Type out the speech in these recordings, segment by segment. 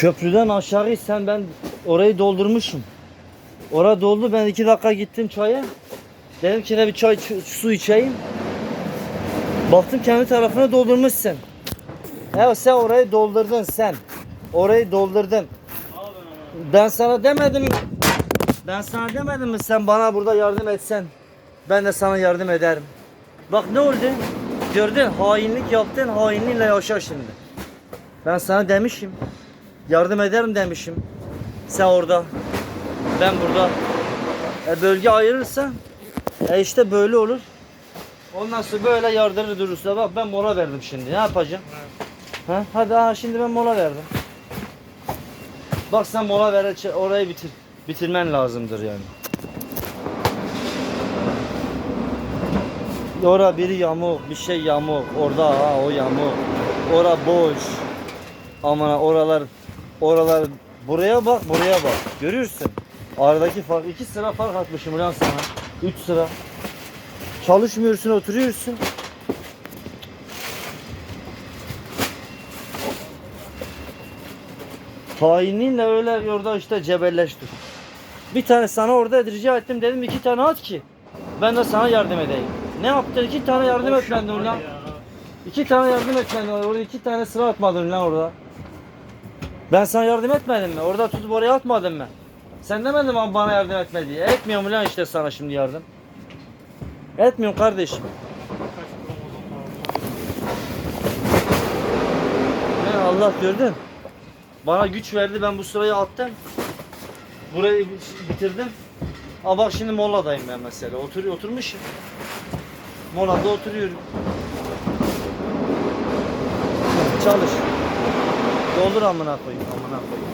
Köprüden aşağı sen ben orayı doldurmuşum. Ora doldu ben iki dakika gittim çaya. Dedim ki ne bir çay su içeyim. Baktım kendi tarafına doldurmuşsun. Evet sen orayı doldurdun sen. Orayı doldurdun. Ben sana demedim mi? Ben sana demedim mi sen bana burada yardım etsen. Ben de sana yardım ederim. Bak ne oldu? Gördün hainlik yaptın hainliğinle yaşa şimdi. Ben sana demişim. Yardım ederim demişim. Sen orada. Ben burada. E bölge ayırırsa e işte böyle olur. Ondan sonra böyle yardırır durursa bak ben mola verdim şimdi. Ne yapacağım? Ha? Hadi ha şimdi ben mola verdim. Bak sen mola ver orayı bitir. Bitirmen lazımdır yani. Ora biri yamuk, bir şey yamuk. Orada ha o yamuk. Ora boş. Aman oralar oralar buraya bak buraya bak. Görüyorsun. Aradaki fark iki sıra fark atmışım ulan sana. Üç sıra. Çalışmıyorsun oturuyorsun. Hainliğinle öyle orada işte cebelleştik. Bir tane sana orada rica ettim dedim iki tane at ki ben de sana yardım edeyim. Ne yaptın? İki tane yardım etmedin ulan. İki tane yardım etmedin orada iki tane sıra atmadın lan orada. Ben sana yardım etmedim mi? Orada tutup oraya atmadın mı? Sen demedin mi bana yardım etme diye. Etmiyorum lan işte sana şimdi yardım. Etmiyorum kardeşim. Ne Allah gördün. Bana güç verdi ben bu sırayı attım. Burayı bitirdim. Aa bak şimdi moladayım ben mesela. Otur, oturmuşum. Molada oturuyorum. Çalış. Doldur amına koyayım amına koyayım.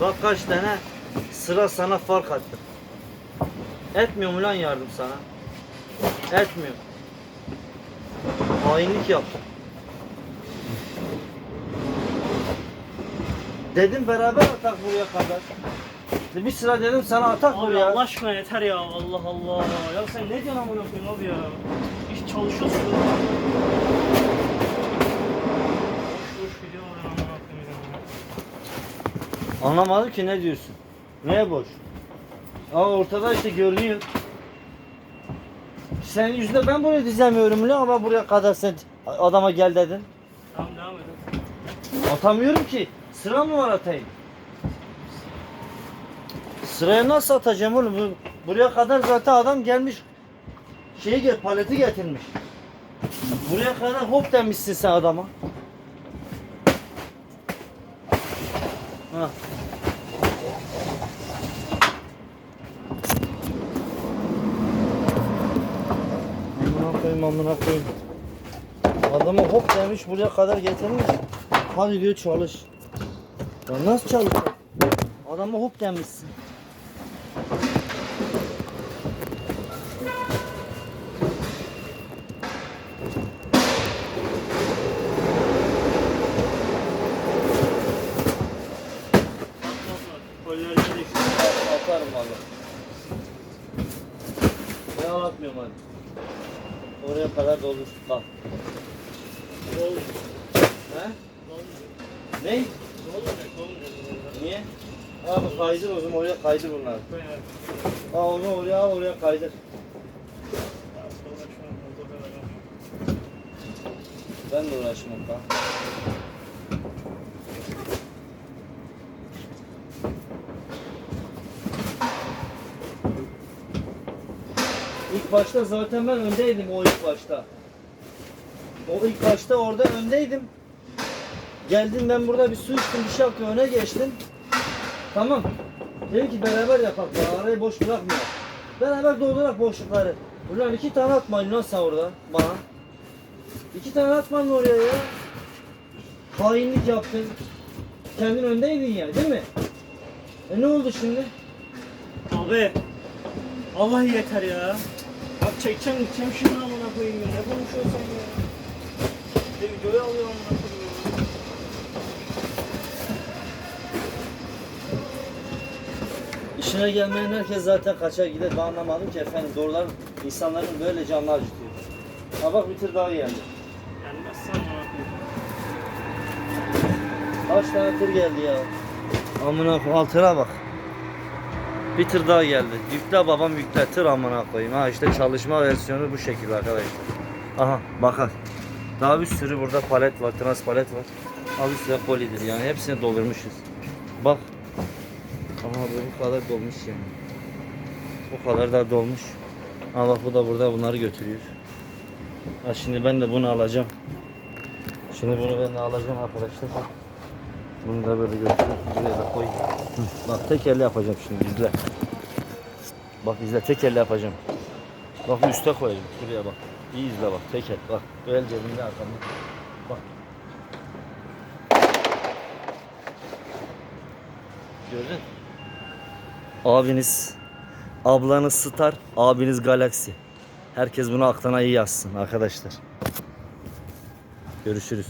Bak kaç tane sıra sana fark attım. Etmiyor mu lan yardım sana? Etmiyor. Hainlik yaptım. Dedim beraber atak buraya kadar. Bir sıra dedim sana atak Abi buraya. Allah aşkına yeter ya Allah Allah. Ya sen ne diyorsun amına koyayım abi ya? İş çalışıyorsun. Boş boş gidiyor ben amına koyayım. ya. Anlamadım ki ne diyorsun. Neye boş? Aa ortada işte görünüyor. Senin yüzünden ben buraya dizemiyorum lan ama buraya kadar sen adama gel dedin. Tamam devam edin. Atamıyorum ki. Sıra mı var atayım? Sıraya nasıl atacağım oğlum? Bu- Buraya kadar zaten adam gelmiş. Şeyi gel, paleti getirmiş. Buraya kadar hop demişsin sen adama. Ha. Amına koyayım amına koyayım. Adamı hop demiş buraya kadar getirmiş. Hadi diyor çalış. Ya nasıl çalış? Adamı hop demişsin. Atarım valla. Ben anlatmıyorum hadi. Oraya kadar doldur. Bak. Oldu. He? Oldu. Ne? Olmayacak, olmayacak. Niye? Abi kaydır o zaman oraya kaydır bunları. Ha onu oraya al oraya kaydır. Ben de uğraşmam daha. İlk başta zaten ben öndeydim o ilk başta. O ilk başta orada öndeydim. Geldim ben burada bir su içtim bir şey yaptım öne geçtim. Tamam. Dedim ki beraber yapak ya arayı boş bırakmayalım. Beraber doldurak boşlukları. Ulan iki tane atmayın lan sen orada bana. İki tane atmadın oraya ya. Hainlik yaptın. Kendin öndeydin ya değil mi? E ne oldu şimdi? Abi. Allah yeter ya. Bak çekeceğim gideceğim şimdi amına koyayım ya. Ne konuşuyorsun sen ya? Bir de videoyu alıyor amına koyayım ya. İşine gelmeyen herkes zaten kaçar gider. Ben anlamadım ki efendim. Doğrular insanların böyle canlar acıtıyor. Ha bak bir tır daha geldi. Gelmezsen amına koyayım. kaç tane tır geldi ya. Amına koyayım altıra bak. Bir tır daha geldi. Yükle babam yükle tır amına koyayım. Ha işte çalışma versiyonu bu şekilde arkadaşlar. Aha bakın. Daha bir sürü burada palet var, trans palet var. Abi size kolidir yani hepsini doldurmuşuz. Bak. Ama bu kadar dolmuş yani. O kadar da dolmuş. Bak bu da burada bunları götürüyor. Ha şimdi ben de bunu alacağım. Şimdi bunu ben de alacağım arkadaşlar. Bunu da böyle götürüp buraya da koy. Bak tek elle yapacağım şimdi izle. Bak izle tek elle yapacağım. Bak üste koyacağım şuraya bak. İyi izle bak tek el bak. El cebinde arkamda. Bak. Gördün? Abiniz, ablanız Star, abiniz Galaxy. Herkes bunu aklına iyi yazsın arkadaşlar. Görüşürüz.